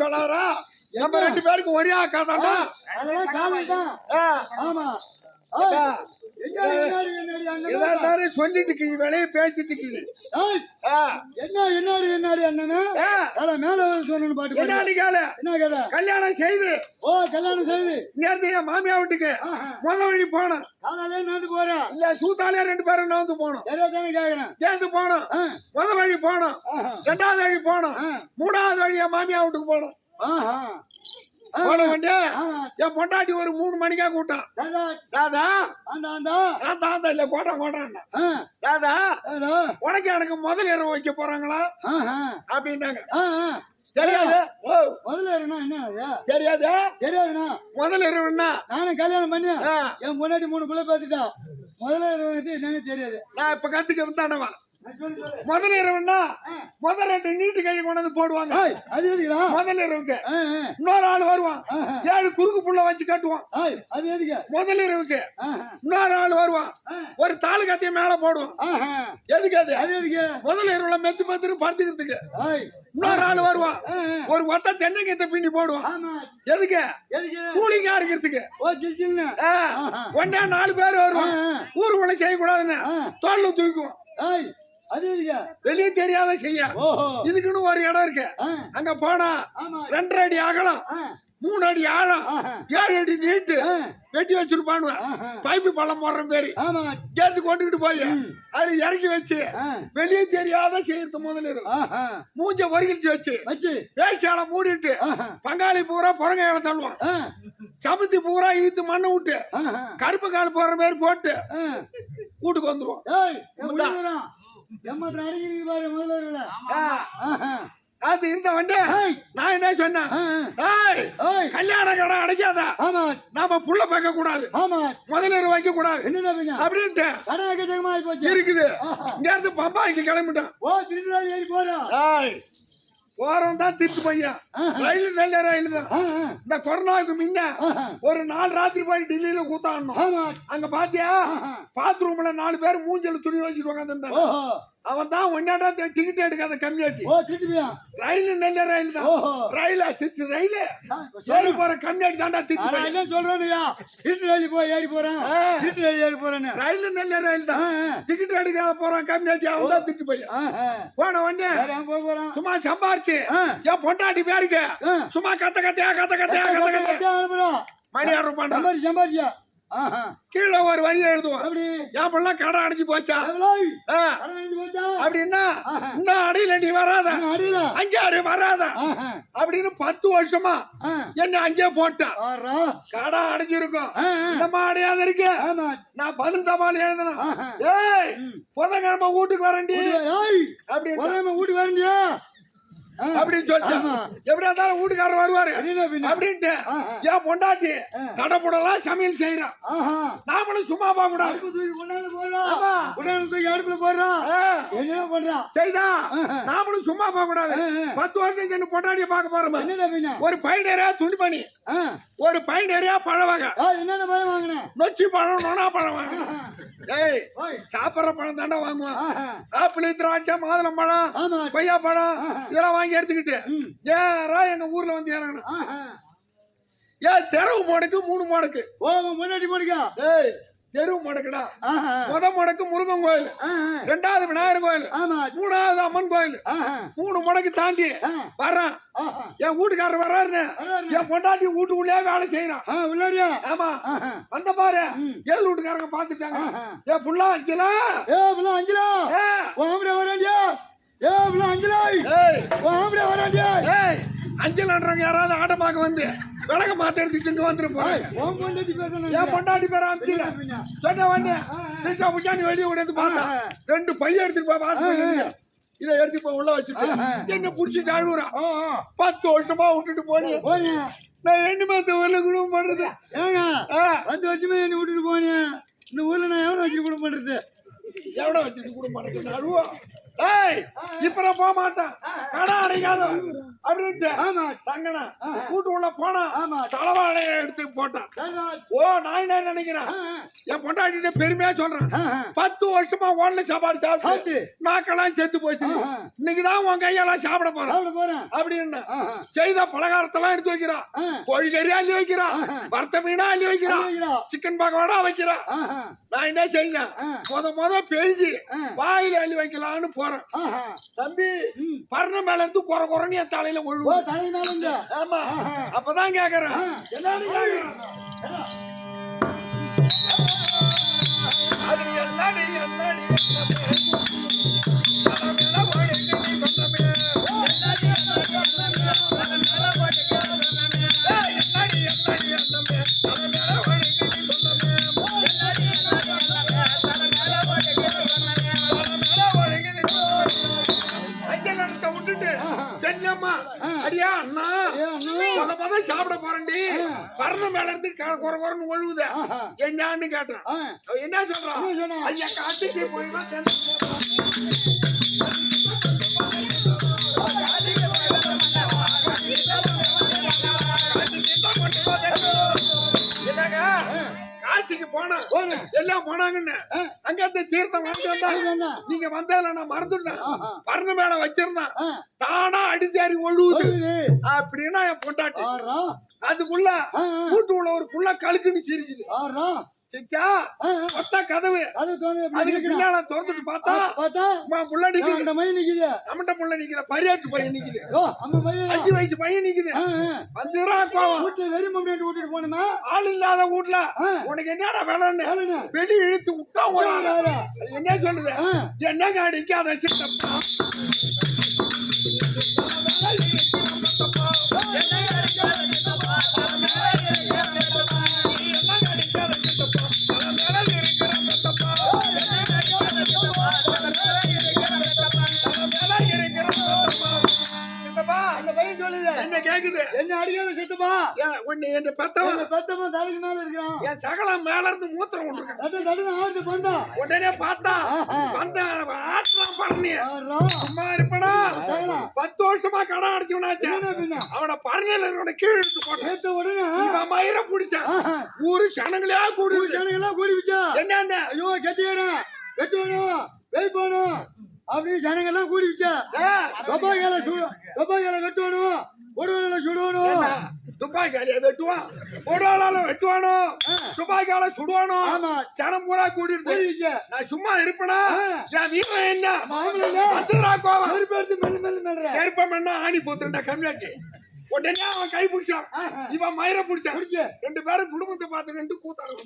சொல்லாதரா நம்ம ரெண்டு பேருக்கு ஒரே அக்கா தான்டா அதெல்லாம் காலம் ஆமா. தானே சொல்லிட்டு இருக்கீங்க பேசிட்டு ஆ, என்ன என்னடி என்னடி அண்ணனா? மேல சொன்னு பாட்டு பாடு. என்னடி கால என்ன கதை கல்யாணம் செய்து. ஓ கல்யாணம் செய்து. இங்க இருந்து என் மாமியா வீட்டுக்கு. முத வழி போனோம். காலையில நடந்து போறேன். இல்ல சூத்தாலே ரெண்டு பேரும் நவுந்து போனோம். தானே கேக்குறேன்? சேர்ந்து போனோம். முத வழி போனோம். ரெண்டாவது வழி போனோம். மூணாவது வழி என் மாமியா வீட்டுக்கு போனோம். போன வண்டியா. என் பொண்டாட்டி ஒரு மூணு மணிக்கா கூட்டம் தாதா, நான் தாத்தா இல்ல கோட்டா கோட்டான்னா ஆ, தாதா. உனக்கு எனக்கு முதல் இரவு வைக்க போறாங்களா. அப்படின்னாங்க. தெரியாது? முதல்ல என்ன? தெரியாது? தெரியாதுண்ணா. முதல் இரவுன்னா? நானும் கல்யாணம் பண்ணி என் முன்னாடி மூணு பிள்ளை பார்த்துட்டா முதல்ல இருக்கிறது என்னன்னு தெரியாது. நான் இப்ப கத்துக்க வந்தானவா சொல்லு, சொல்லு. முதல் இரவுன்னா. முதல் ரெண்டு நீட்டு கை கொண்டு வந்து போடுவாங்க. அது எதுக்குடா? முதல் இரவுக்கு. இன்னொரு ஆள் வருவான். ஏழு குறுக்கு புள்ள வச்சு கட்டுவான். அது எதுக்கு? முதல் இரவுக்கு. இன்னொரு ஆள் வருவான். ஒரு தாலு கத்திய மேல போடுவான். எதுக்கு அது? அது எதுக்கு? முதல் இரவுல மெத்து மெத்துன்னு படுத்துக்கிறதுக்கு. இன்னொரு ஆள் வருவான். ஒரு ஒத்த தென்னைக்கத்தை பிண்டி போடுவான். எதுக்கு? கூலிங்கா இருக்கிறதுக்கு. ஒண்ணே நாலு பேர் வருவான். ஊருக்குள்ள செய்யக்கூடாதுன்னு. தோல்ல தூக்குவோம் ஏய், அது வெளியே தெரியாத செய்ய. இதுக்குன்னு ஒரு இடம் இருக்கு. அங்க போனா ரெண்டரை அடி அகலம் மூணு அடி ஆழம். ஏழு அடி நீட்டு. வெட்டி வச்சிருப்பானுவ. ஆஹா. பைப்பு பள்ளம் போடுற பேரு சேர்த்து கொண்டுகிட்டு போய் அது இறக்கி வச்சு வெளியே தெரியாத செய்யறது முதல்ல. மூஞ்ச ஒருகிச்சு வச்சு வச்சு. வேஷால மூடிட்டு. பங்காளி பூரா புறங்கையில தள்ளுவான். சமத்தி பூரா இழுத்து மண்ணை விட்டு. கருப்பு கால் போடுற மாதிரி போட்டு. வீட்டுக்கு வந்துருவோம் எம்மத்திரம் அடிக்கிறது பாரு முதல்ல. அது இருந்த வண்டி நான் என்ன சொன்னேன்? கல்யாண கடை அடைக்காத. ஆமா. நாம புள்ள பார்க்க கூடாது. ஆமா. முதலில் வைக்க கூடாது. என்னடா பின்ன அப்படின்ட்டு. கடை எக்கச்சக்கமா ஆகி போச்சு. இருக்குது. இங்க இருந்து பம்பாய்க்கு கிளம்பிட்டான். ஓ திருநெல்வேலி ஏறி போறோம். போறோம் தான் திருட்டு பையன். ரயில் நல்ல ரயில் தான். இந்த கொரோனாவுக்கு முன்ன. ஒரு நாலு ராத்திரி போய் டெல்லியில கூத்தாடணும் அங்க பாத்தியா. பாத்ரூம்ல நாலு பேர் மூஞ்சல துணி வச்சுட்டு உட்காந்துருந்தாங்க அவன் தான் ஒன்னாடா டிக்கெட் எடுக்காத கம்மியாச்சு ஓ திருப்பியா ரயில் நல்ல ரயில் தான். ரயிலா திட்டு ரயிலு. ஏறி போற கம்மியாட்டி தாண்டா திட்டு ஆனா என்ன சொல்றேன்யா திருநெல்வேலி போய் ஏறி போறேன். ஆ. திருநெல்வேலி ஏறி போறேன்னு. ரயில் நல்ல ரயில் தான். டிக்கெட் எடுக்காத போறான் கம்மியாட்டி அவன் தான் திட்டு ஆஹா. போன உடனே போய் போறான்? சும்மா சம்பாரிச்சு. என் பொண்டாட்டி பேருக்கு. சும்மா கத்த கத்தையா கத்த கத்தையா கத்த கத்தையா மணி ஆர்டர் பண்றான் ஆஹா கீழே ஒரு வரி எழுதுவான் அப்படி பிள்ளை கடை அடைஞ்சு போச்சா? அப்படின்னா. இந்த அடியில நீ வராத. அஞ்சாறு வராத? அப்படின்னு பத்து வருஷமா என்ன அங்கே போட்டான் ஆறா. கடை அடைஞ்சிருக்கும். நம்ம அடையாத இருக்கு. ஆமா. நான் தபால் எழுதணும் ஆஹா. ஏய். புதன்கிழமை வீட்டுக்கு வரண்டி உலகமே வீட்டுக்கு வரண்டியா அப்படின்னு சொல்லிட்டு. எப்படியா இருந்தாலும் வீட்டுக்காரர் வருவாரு. அப்படின்ட்டு. என் பொண்டாட்டி. கடப்புடலாம் சமையல் செய்யறான் நாமளும் சும்மா பார்க்க கூடாது. அடுப்புல போடுறான் ஆ, என்ன பண்றான் செய்தா. ஆஹா. நாமளும் சும்மா பார்க்க கூடாது. பத்து வருஷம் சென்று பொண்டாட்டிய பார்க்க போறோம் ஒரு பையனரியா துணிமணி. ஆ. ஒரு பையனரியா பழ வகை என்னென்ன பயம் வாங்கினேன் நொச்சி பழம் நொனா பழம் வாங்க ஓய். சாப்பிட்ற பழம் தாண்டா வாங்குவான். ஆப்பிள் திராட்சை மாதுளம் பழம் கொய்யா பழம். இதெல்லாம் வாங்கி எடுத்துக்கிட்டு. ஏறா எங்க ஊர்ல வந்து இறங்கணும் ஏன் தெருவு முடக்கு மூணு முடக்கு. ஓ முன்னாடி போடுக்கா ஏய் தெருவு முடக்குடா. முத முடக்கு முருகன் கோயில். ரெண்டாவது விநாயகர் கோயில். மூணாவது அம்மன் கோயில். மூணு முடக்கு தாண்டி. வர்றான். என் வீட்டுக்காரர் வர்றாருன்னு. வர்றாரு. என் பொண்டாட்டி வீட்டுக்குள்ளே வேலை செய்யறான் உள்ளாரியா? ஆமா. வந்த பாரு. ஏழு வீட்டுக்காரங்க பாத்துட்டாங்க ஏ புள்ளா அஞ்சலா? ஏ புள்ள அஞ்சலா? ஆம்பளை வராண்டியா ஏ புள்ள அஞ்சலா ஆம்பளை வராண்டியா ஏய். அஞ்சல்ன்றவங்க யாராவது ஆட்டமாக்க வந்து விளக்க மாத்த எடுத்துட்டு இங்க போறாங்க ஓம் பொண்டாட்டி பேசணும் என் பொண்டாட்டி பேர் அமிச்சில சொன்ன வந்து திருச்சா புச்சாண்டி வெளியே விடுறது பார்த்தா. ரெண்டு பையன் எடுத்துட்டு போய் வாசல் இதை எடுத்து போய் உள்ள வச்சுட்டு ஆஹா. என்ன புடிச்சிட்டு அழுகுறான் பத்து வருஷமா விட்டுட்டு போனி போனே நான் என்ன இந்த ஊர்ல குடும்பம் பண்றது? ஏங்க பத்து வருஷமே என்ன விட்டுட்டு போனேன் இந்த ஊர்ல நான் எவ்வளவு வச்சு கூட பண்றது? எவ்வளவு வச்சுட்டு குடும்பம் பண்றது? அழுவா. ஏய் இப்ப நான் போக மாட்டேன் கடை அடைக்காத அப்படின்ட்டு ஆமா தங்கனா கூட்டு உள்ள போனா ஆமா. தலவாழைய எடுத்து போட்டான். ஓ நான் என்ன நினைக்கிறேன். என் பொண்டாட்டிட்ட பெருமையா சொல்றேன். பத்து வருஷமா ஓடல சாப்பாடு சாப்பிட்டு. நாக்கெல்லாம் செத்து போச்சு. இன்னைக்குதான் உன் கையெல்லாம் சாப்பிட போறேன் சாப்பிட போறேன் அப்படின்னு. செய்த பலகாரத்தெல்லாம் எடுத்து வைக்கிறான் ஆ. கோழிக்கறி அள்ளி வைக்கிறான். வறுத்த மீனா அள்ளி வைக்கிறான். சிக்கன் பக்கோடா வைக்கிறான். நான் என்ன ஆ. முத முத பெய்ஞ்சு ஆ. வாயில அள்ளி வைக்கலாம்னு போறேன். தம்பி. பர்ண மேல இருந்து குறை குறைன்னு என் தலையில ஓ ஒழுவு தலை மேல இருந்து. ஆமா. அப்பதான் கேக்குறேன் பறந்த மேல இருந்து க- குறை குறைன்னு ஒழுகுத. என்னன்னு கேட்டேன் ஆ. அவ என்ன சொல்றான்? ஐயா என்னங்க காசிக்கு போனா. எல்லாம் போனாங்கன்னு. அங்க இருந்து தீர்த்தம் வாங்கிட்டு வந்தா. நீங்க வந்ததுல நான் மறந்துட்டேன். பறந்த மேல வச்சிருந்தான். தானா அடிச்சாரி ஒழுகுது. அப்படின்னா என் பொண்டாட்டி. அதுக்குள்ள ஆ, ஆ. கூட்டு உள்ள ஒரு புள்ள கழுக்குன்னு சிரிக்குது. ஆ. ஒத்த கதவு. அது அதுக்கு? பின்னால திறந்துட்டு பார்த்தா பார்த்தா? நிக்குது. அந்த மயில் நிக்குது. நம்மகிட்ட புள்ள நிக்குது பரியாட்டு பையன் நிக்குது. அம்மா மயில் அஞ்சு வயசு பையன் நிக்குது. கோவம். வீட்டுல வெறும் மம்மியாட்டு விட்டுட்டு போனோமா ஆள் இல்லாத வீட்ல ஆ. உனக்கு என்னடா வேலைன்னு? வெளிய இழுத்து விட்டா. அது என்ன சொல்லுது. என்னங்க அடிக்காத சித்தப்பா? உன்னை என்ன பெத்தவன் தலைக்கு மேல இருக்கிறான். என் சகலம் மேல இருந்து மூத்திரம் விட்டுருக்கேன் தட்டுன்னு ஆட்டு வந்தா. உடனே பார்த்தா பரணி ஆறா. சும்மா இருப்படா. பத்து வருஷமா கடை அடிச்சவனாச்சு என்ன பின்ன? அவன பரணியில இருக்கிற கீழ் எடுத்து நேத்து உடனே இவன் மயிரை பிடிச்சான். ஊரு சனங்களே கூடி ஜனங்கெல்லாம் கூடி வச்சா என்னென்ன ஐயோ கெட்டியாரன் வெட்டுவணும் வெயிட் போகணும் அப்படின்னு ஜனங்கெல்லாம் கூடி வச்சா கொப்பாய்க்கால சுடு கொப்பாய்க்கால வெட்டுவணும் கொடுவல சுடுவணும் துப்பாக்கியால வெட்டுவான் ஒரு வெட்டுவானோ? துப்பாக்கியால சுடுவானோ? ஆமா. சனம் பூரா கூட்டிட்டு நான் சும்மா இருப்பேனா. என் வீட்டுல என்ன? வந்துடுறா கோவம். நெருப்பு எடுத்து மெல்ல மெல்ல மெல்ற. செருப்பம் என்ன ஆணி போத்துட்டா கம்மியாச்சு உடனே அவன் கை பிடிச்சான். இவன் மயிரை பிடிச்சான். பிடிச்சு. ரெண்டு பேரும் குடும்பத்தை பார்த்துக்கிட்டு கூத்தாங்க